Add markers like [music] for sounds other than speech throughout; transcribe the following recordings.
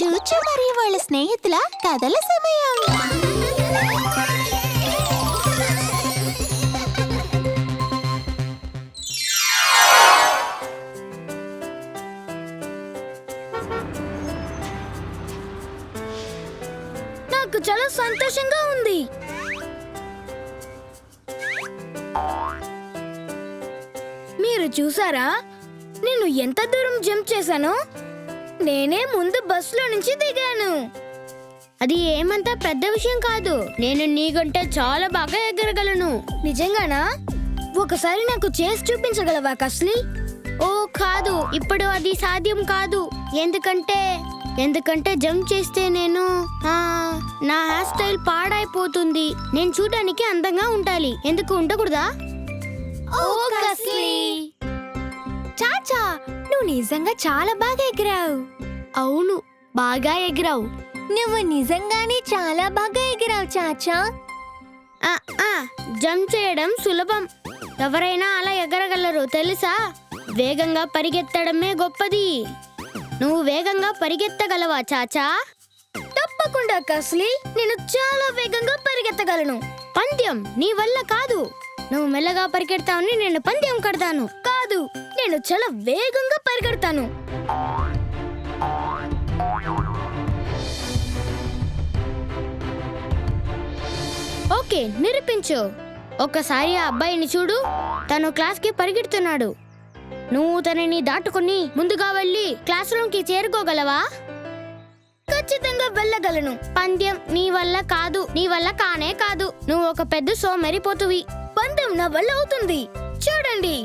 చూచు మరియు వాళ్ళ స్నేహితుల కథల సమయం. నాకు చాలా సంతోషంగా ఉంది. మీరు చూసారా? నేను ఎంత దూరం జంప్ చేశానో? నేనే ముందు బస్సులో నుంచి దిగాను. అది ఏమంత పెద్ద విషయం కాదు. నేను నీకంటే చాలా బాగా ఎగరగలను. నిజంగానా? ఒకసారి నాకు చేసి చూపించగలవా కస్లీ? ఓ కాదు. ఇప్పుడు అది సాధ్యం కాదు. ఎందుకంటే ఎందుకంటే జంప్ చేస్తే నేను నా హెయిర్ స్టైల్ పాడైపోతుంది. నేను చూడడానికి అందంగా ఉండాలి. ఎందుకు ఉండకూడదా? ఓ కస్లీ. చాచా నువ్వు నిజంగా చాలా బాగా ఎగిరావు. అవును బాగా ఎగిరావు. నువ్వు నిజంగానే చాలా బాగా ఎగిరావు చాచా. ఆ, ఆ, జంప్ చేయడం సులభం. ఎవరైనా అలా ఎగరగలరు తెలుసా? వేగంగా పరిగెత్తడమే గొప్పది. నువ్వు వేగంగా పరిగెత్తగలవా చాచా? తప్పకుండా కస్లీ. నేను చాలా వేగంగా పరిగెత్తగలను. పంద్యం నీ వల్ల కాదు. నువ్వు మెల్లగా పరిగెడతావని నేను పంద్యం కడతాను. కాదు. నేను చాలా వేగంగా పరిగెడతాను. ఓకే నిరూపించు. ఒక్కసారి ఆ అబ్బాయిని చూడు. తను క్లాస్కి పరిగెడుతున్నాడు. నువ్వు తనని దాటుకుని ముందుగా వెళ్ళి క్లాస్ రూమ్కి చేరుకోగలవా? ఖచ్చితంగా వెళ్ళగలను. పంద్యం నీ వల్ల కాదు నీ వల్ల కానే కాదు. నువ్వు ఒక పెద్ద సోమరిపోతువి. పందెం నా వల్ల అవుతుంది. చూడండి.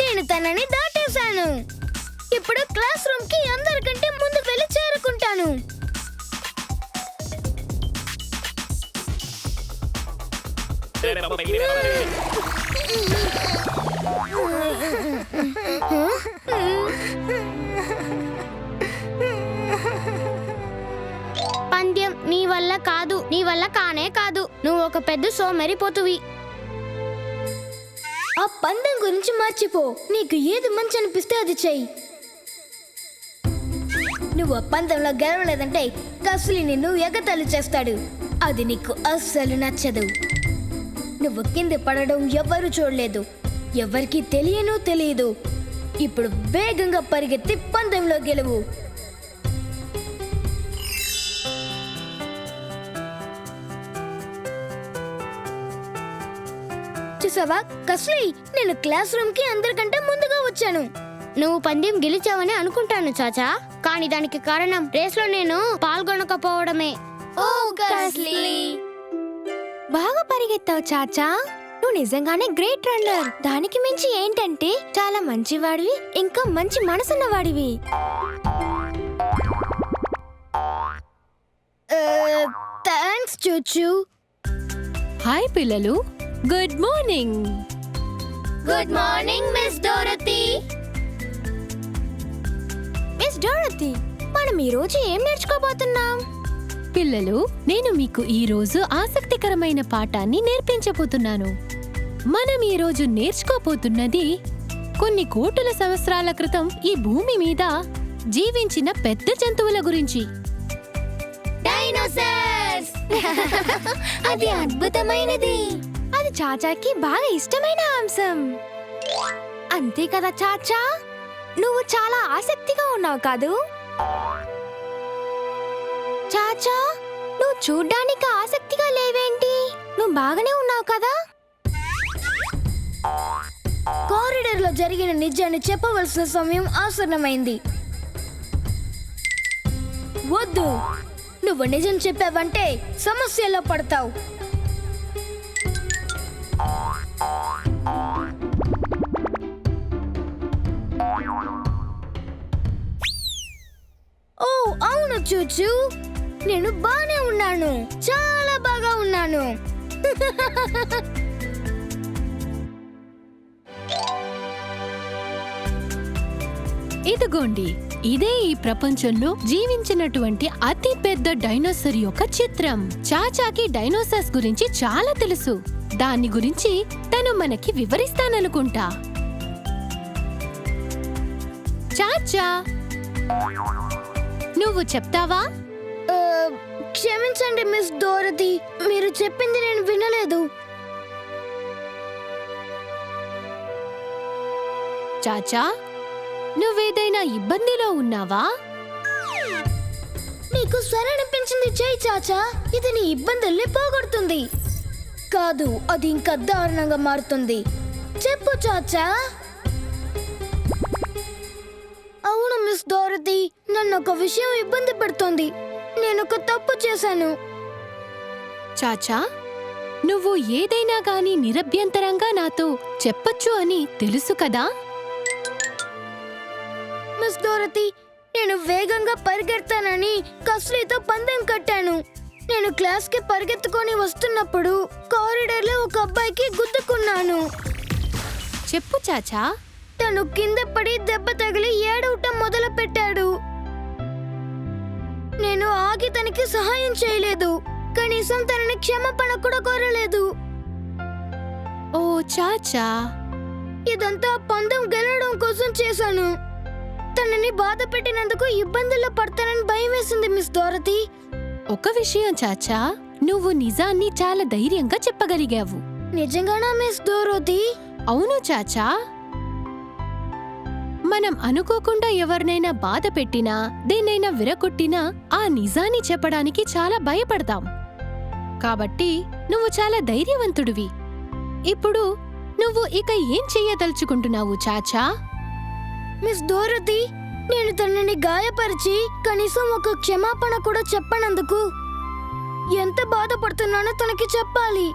నేను తనని దాటేశాను ఇప్పుడు క్లాస్ రూమ్కి అందరికంటే ముందు వెళ్ళి చేరుకుంటాను Huh? నీ వల్ల కాదు నీ వల్ల కానే కాదు. నువ్వు ఒక పెద్ద సోమరిపోతువి. ఆ పందెం గురించి మర్చిపో. నీకు ఏది మంచి అనిపిస్తే అది చెయ్యి. నువ్వు ఆ పందెంలో గెలవలేదంటే కసులి నిన్ను ఎగతాళి చేస్తాడు. అది నీకు అస్సలు నచ్చదు. నువ్వు కింద పడడం ఎవ్వరూ చూడలేదు. ఎవరికి తెలియను తెలియదు ఇప్పుడు వేగంగా పరిగెత్తి పందెంలో గెలువు. చూసావా? కస్లీ నేను క్లాస్ రూమ్కి అందరికంటే ముందుగా వచ్చాను. నువ్వు పందెం గెలిచావని అనుకుంటాను చాచా. కానీ దానికి కారణం రేస్లో నేను పాల్గొనకపోవడమే. ఓ కస్లీ. బాగా పరిగెత్తావు చాచా. నువ్వు నిజంగానే గ్రేట్ రన్నర్. దానికి మించి ఏంటంటే చాలా మంచివాడివి ఇంకా మంచి మనసున్నవాడివి. థ్యాంక్స్ చూచు హాయ్ పిల్లలు. Good morning good morning Miss Dorothy Miss Dorothy మనం ఈ రోజు ఏం నేర్చుకోబోతున్నాం? పిల్లలు నేను మీకు ఈ రోజు ఆసక్తికరమైన పాఠాన్ని నేర్పించబోతున్నాను. మనం ఈ రోజు నేర్చుకోబోతున్నది కొన్ని కోటుల సంవత్సరాల క్రితం ఈ భూమి మీద జీవించిన పెద్ద జంతువుల గురించి. డైనోసార్స్ [laughs] [laughs] అది అద్భుతమైనది. అది చాచాకి బాగా ఇష్టమైన అంశం. అంతే కదా చాచా? నువ్వు చాలా ఆసక్తిగా ఉన్నావు కాదు? చాచా నువ్వు చూడ్డానికి ఆసక్తిగా లేవేంటి? నువ్వు బాగానే ఉన్నావు కదా? కారిడర్లో జరిగిన నిజాన్ని చెప్పవలసిన సమయం ఆసన్నమైంది. వద్దు. నువ్వు నిజం చెప్పావంటే సమస్యలో పడతావు. చూచు నేను బానే ఉన్నాను. చాలా బాగా ఉన్నాను. ఇదిగోండి ఇదే ఈ ప్రపంచంలో జీవించినటువంటి అతి పెద్ద డైనోసర్ యొక్క చిత్రం. చాచాకి డైనోసార్స్ గురించి చాలా తెలుసు. దాని గురించి తను మనకి వివరిస్తాననుకుంటా. చాచా! నువ్వు చెప్తావా? క్షమించండి మిస్ డోరతి మీరు చెప్పింది నేను వినలేదు. చాచా నువ్వేదైనా ఇబ్బందిలో ఉన్నావా? నీకు సరనిపించింది చేయి చాచా. ఇది నీ ఇబ్బందుల్ని పోగొడుతుంది. కాదు అది ఇంకా దారుణంగా మారుతుంది. చెప్పు చాచా. అవును మిస్ డోరతి నన్ను ఒక విషయం ఇబ్బంది పెడుతోంది. నేను ఒక తప్పు చేశాను. చాచా నువ్వు ఏదైనా గాని నిరభ్యంతరంగా నాతో చెప్పొచ్చు అని తెలుసు కదా? మిస్ డోరతి నేను వేగంగా పరిగెడతానని కస్లీతో పందెం కట్టాను. నేను క్లాస్కి పరిగెత్తుకొని వస్తున్నప్పుడు కారిడార్లో ఒక అబ్బాయికి గుద్దుకున్నాను. చెప్పు చాచా. తను కింద పడి దెబ్బ తగిలి ఏడవటం మొదలు పెట్టాడు నేను ఆగి తనకి సహాయం చేయలేదు. కనీసం తనని క్షమాపణ కూడా కోరలేదు. ఓ చాచా. ఇదంతా పందెం గెలవడం కోసం చేశాను. తనని బాధ పెట్టినందుకు ఇబ్బందుల్లో పడతానని భయం వేసింది మిస్ దోరతి. ఒక విషయం చాచా. నువ్వు నిజాన్ని చాలా ధైర్యంగా చెప్పగలిగావు. నిజంగానా మిస్ దోరతి? అవును చాచా. మనం అనుకోకుండా ఎవరినైనా బాధ పెట్టినా దేన్నైనా విరగొట్టినా ఆ నిజాన్ని చెప్పడానికి చాలా భయపడతాం. కాబట్టి నువ్వు చాలా ధైర్యవంతుడివి. ఇప్పుడు నువ్వు ఇక ఏం చెయ్యదలుచుకుంటున్నావు చాచా? మిస్ దోరతి నేను తనని గాయపరిచి కనీసం ఒక క్షమాపణ కూడా చెప్పనందుకు ఎంత బాధపడుతున్నానో తనకి చెప్పాలి.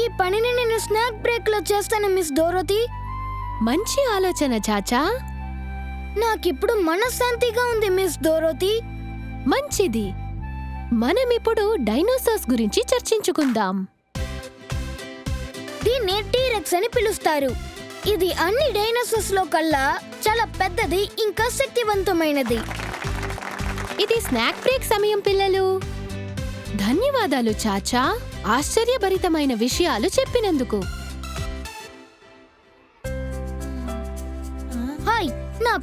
ఈ పనిని నేను స్నాక్ బ్రేక్లో చేస్తాను మిస్ డోరతి మంచి ఆలోచన చాచా. నాకిప్పుడు మనశ్శాంతిగా ఉంది మిస్ డోరతి. మంచిది. మనమిప్పుడు డైనోసార్స్ గురించి చర్చించుకుందాం. దీన్ని టీరెక్స్ అని పిలుస్తారు. ఇది అన్ని డైనోసార్స్లో కల్లా చాలా పెద్దది ఇంకా శక్తివంతమైనది. ఇది స్నాక్ బ్రేక్ సమయం పిల్లలు. ధన్యవాదాలు చాచా. ఆశ్చర్యభరితమైన విషయాలు చెప్పినందుకు.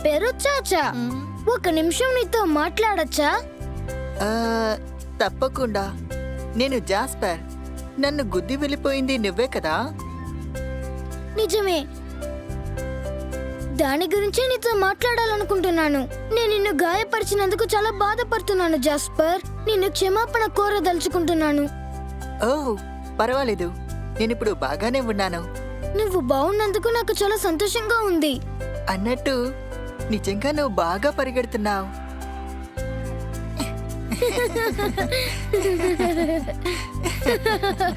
పేరు చాచా. ఒక నిమిషం నీతో మాట్లాడచ్చా? తప్పకుండా. నేను జాస్పర్. నన్ను గుద్ది వెళ్ళిపోయింది నువ్వే కదా? నిజమే. దాని గురించే నీతో మాట్లాడాలనుకుంటున్నాను. నేను నిన్ను గాయపరిచినందుకు చాలా బాధపడుతున్నాను జాస్పర్. నిన్ను క్షమాపణ కోరదలుచుకుంటున్నాను. ఓ పర్వాలేదు. నేనిప్పుడు బాగానే ఉన్నాను. నువ్వు బాగున్నందుకు నాకు చాలా సంతోషంగా ఉంది. అన్నట్టు నిజంగా నువ్వు బాగా పరిగెడుతున్నావు.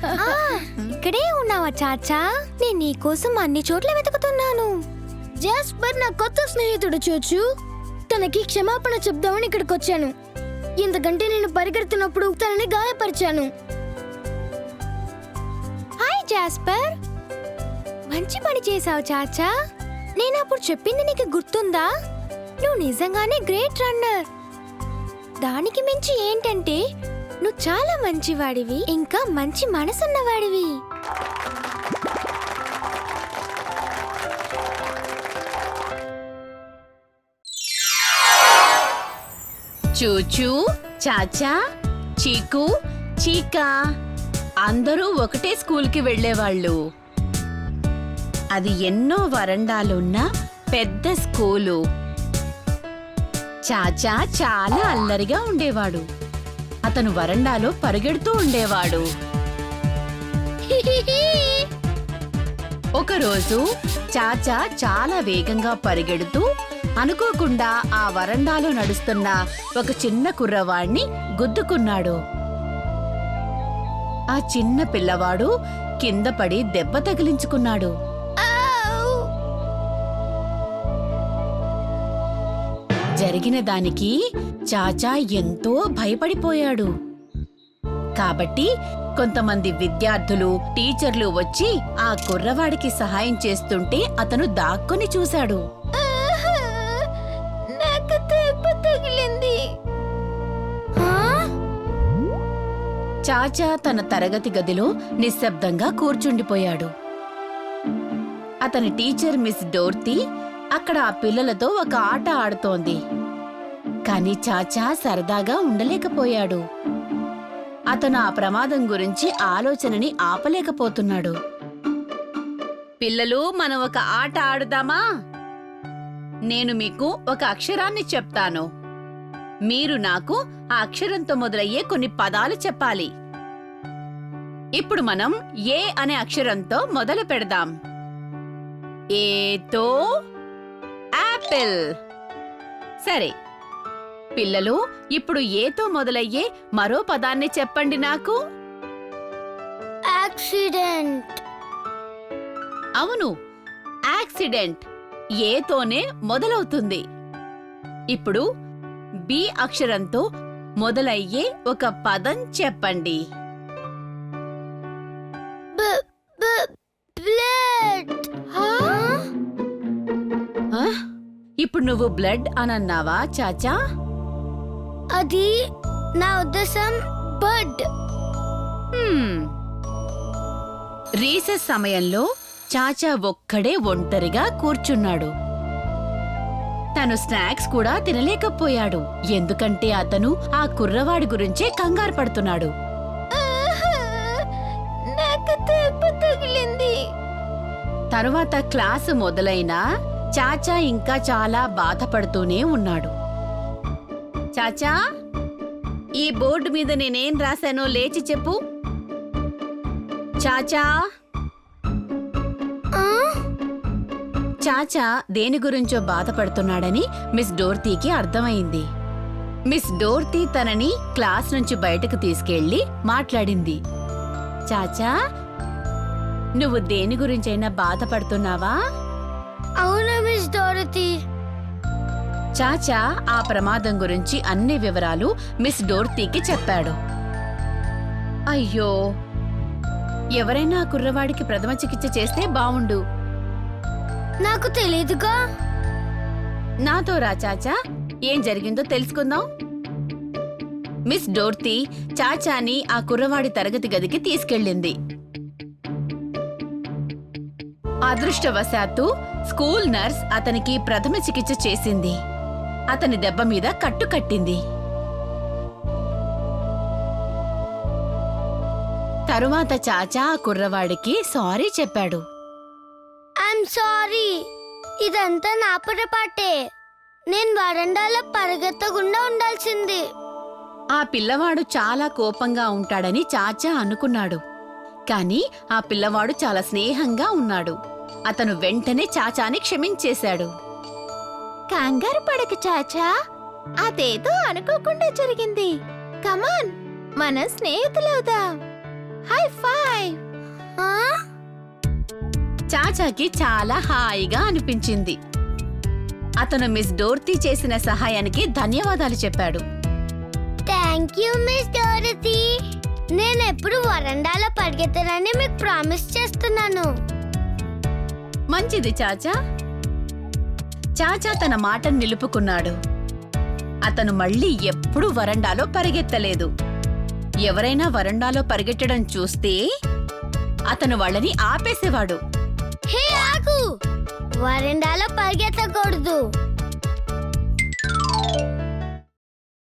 ఆ, ఇక్కడే ఉన్నావా చాచా? నేను నీకోసం అన్ని చోట్ల వెతుకుతున్నాను. జాస్పర్ నా కొత్త స్నేహితుడు చూచు. తనకి క్షమాపణ చెప్దామని ఇక్కడికి వచ్చాను. ఎందుకంటే నేను పరిగెడుతున్నప్పుడు తనని గాయపరిచాను. హాయ్ జాస్పర్ మంచి పని చేసావు చాచా. నేను అప్పుడు చెప్పింది నీకు గుర్తుందా? నువ్వు నిజంగానే గ్రేట్ రన్నర్ దానికి మించి ఏంటంటే నువ్వు చాలా మంచివాడివి ఇంకా మంచి మనసున్నవాడివి. చూచూ చాచా చీకు చీకా. అందరూ ఒకటే స్కూల్కి వెళ్ళేవాళ్ళు. అది ఎన్నో వరండాలున్న పెద్ద స్కూలు. చాచా చాలా అల్లరిగా ఉండేవాడు. అతను వరండాలో పరిగెడుతూ ఉండేవాడు. ఒకరోజు చాచా చాలా వేగంగా పరిగెడుతూ అనుకోకుండా ఆ వరండాలో నడుస్తున్న ఒక చిన్న కుర్రవాణ్ణి గుద్దుకున్నాడు. ఆ చిన్న పిల్లవాడు కింద పడి దెబ్బ తగిలించుకున్నాడు. జరిగిన దానికి చాచా ఎంతో భయపడిపోయాడు. కాబట్టి కొంతమంది విద్యార్థులు టీచర్లు వచ్చి ఆ కుర్రవాడికి సహాయం చేస్తుంటే అతను దాక్కుని చూశాడు. చాచా తన తరగతి గదిలో నిశ్శబ్దంగా కూర్చుండిపోయాడు. అతని టీచర్ మిస్ డోర్తీ అక్కడ ఆ పిల్లలతో ఒక ఆట ఆడుతోంది. కాని చాచా సరదాగా ఉండలేకపోయాడు. అతను ఆ ప్రమాదం గురించి ఆలోచనని ఆపలేకపోతున్నాడు. పిల్లలు మనం ఒక ఆట ఆడుదామా? నేను మీకు ఒక అక్షరాన్ని చెప్తాను. మీరు నాకు ఆ అక్షరంతో మొదలయ్యే కొన్ని పదాలు చెప్పాలి. ఇప్పుడు మనం ఏ అనే అక్షరంతో మొదలు పెడదాం. ఏతో యాపిల్ సరే పిల్లలు ఇప్పుడు ఏతో మొదలయ్యే మరో పదాన్ని చెప్పండి నాకు. యాక్సిడెంట్. అవును యాక్సిడెంట్ ఏతోనే మొదలవుతుంది. ఇప్పుడు బి అక్షరంతో మొదలయ్యే ఒక పదం చెప్పండి. ఇప్పుడు నువ్వు బ్లడ్ అనన్నావా చాచా? అది నా ఉద్దేశం బర్డ్. రీసెస్ సమయంలో చాచా ఒక్కడే ఒంటరిగా కూర్చున్నాడు. తను స్నాక్స్ కూడా తినలేకపోయాడు. ఎందుకంటే అతను ఆ కుర్రవాడి గురించే కంగారు పడుతున్నాడు. తరువాత క్లాసు మొదలైనా చాచా ఇంకా చాలా బాధపడుతూనే ఉన్నాడు. చాచా ఈ బోర్డు మీద నేనేం రాశానో లేచి చెప్పు. చాచా. చాచా దేని గురించో బాధపడుతున్నాడని మిస్ డోర్తీకి అర్థమైంది. మిస్ డోర్తీ తనని క్లాస్ నుంచి బయటకు తీసుకెళ్ళి మాట్లాడింది. చాచా నువ్వు దేని గురించైనా బాధపడుతున్నావా? అవును? మిస్ డోరతి. చాచా ఆ ప్రమాదం గురించి అన్ని వివరాలు మిస్ డోర్తీకి చెప్పాడు. అయ్యో ఎవరైనా ఆ కుర్రవాడికి ప్రథమ చికిత్స చేస్తే బావుండు. నాకు తెలీదుగా. నాతో రా చాచా ఏం జరిగిందో తెలుసుకుందాం. మిస్ డోర్తీ చాచాని ఆ కుర్రవాడి తరగతి గదికి తీసుకెళ్ళింది. అదృష్టవశాత్తు స్కూల్ నర్స్ అతనికి ప్రథమ చికిత్స చేసింది. అతని దెబ్బ మీద కట్టు కట్టింది. తరువాత చాచా ఆ కుర్రవాడికి సారీ చెప్పాడు. I'm sorry. ఇదంతా నా పొరపాటే. నేను వరండాలో పరిగెత్తకుండా ఉండాల్సింది. ఆ పిల్లవాడు చాలా కోపంగా ఉంటాడని చాచా అనుకున్నాడు. కాని ఆ పిల్లవాడు చాలా స్నేహంగా ఉన్నాడు. అతను వెంటనే చాచాని క్షమించేశాడు. కంగారు పడకు చాచా. అదేదో అనుకోకుండా జరిగింది. కమాన్ మన స్నేహితులవుదాం. హై ఫైవ్ ఆ? చాచాకి చాలా హాయిగా అనిపించింది. అతను మిస్ డోర్తీ చేసిన సహాయానికి ధన్యవాదాలు చెప్పాడు. Thank you Miss Dorothy. నేను ఎప్పుడు వరండాలో పరిగెత్తనని మీకు ప్రామిస్ చేస్తున్నాను. మంచిది చాచా. చాచా తన మాటను నిలుపుకున్నాడు. అతను మళ్ళీ ఎప్పుడూ వరండాలో పరిగెత్తలేదు. ఎవరైనా వరండాలో పరిగెట్టడం చూస్తే అతను వాళ్ళని ఆపేసేవాడు. హే వరండాలో పరిగెత్తకూడదు.